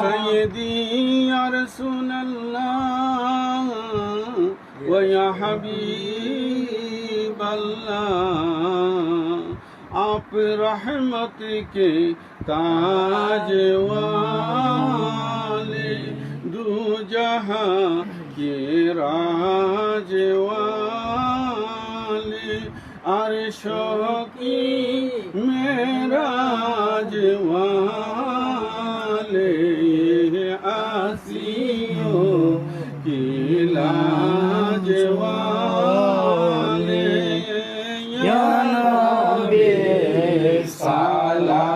سيدي يا رسول الله ويا حبيب الله آپ رحمت کے تاج والے دو جہاں کے راج والے আমার সখী মেরাজ ওয়ালে আসিও কি লাজ ওয়ালে। ইয়া নবী সালাম।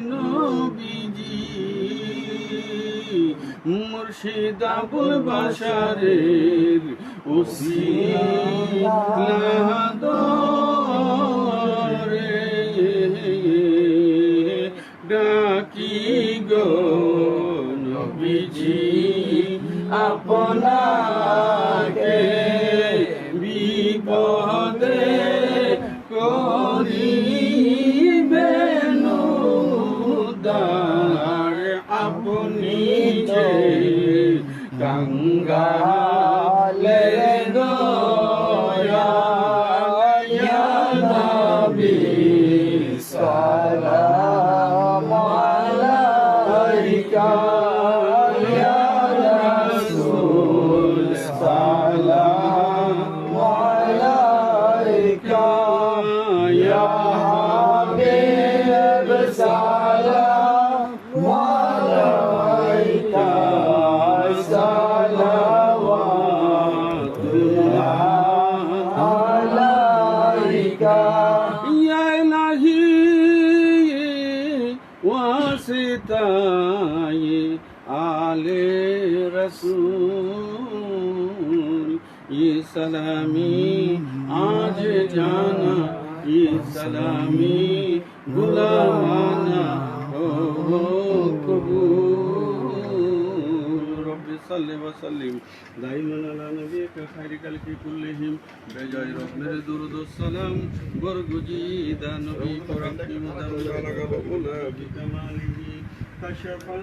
মুর্শিদ আবুল বাসারের ওসিলাদরে ডাকি গো নবীজি আপনাকে বিপদে করিবেন উদ্ধার আপনি। গঙ্গালে দয়া নবী সালাম আলাইকা ইয়া ওয়াসিতায়ে আলে রসূল ये सलामी आज जाना ये सलामी गुलामाना सल्ले व सल्लिम दाइमा अला नबीक खैर कलकी कुल्लिहिम बेजाय रब मेरे दुरूद व सलाम बरगुजीदा नबी पर अपनी मुदम कमालिही कशफ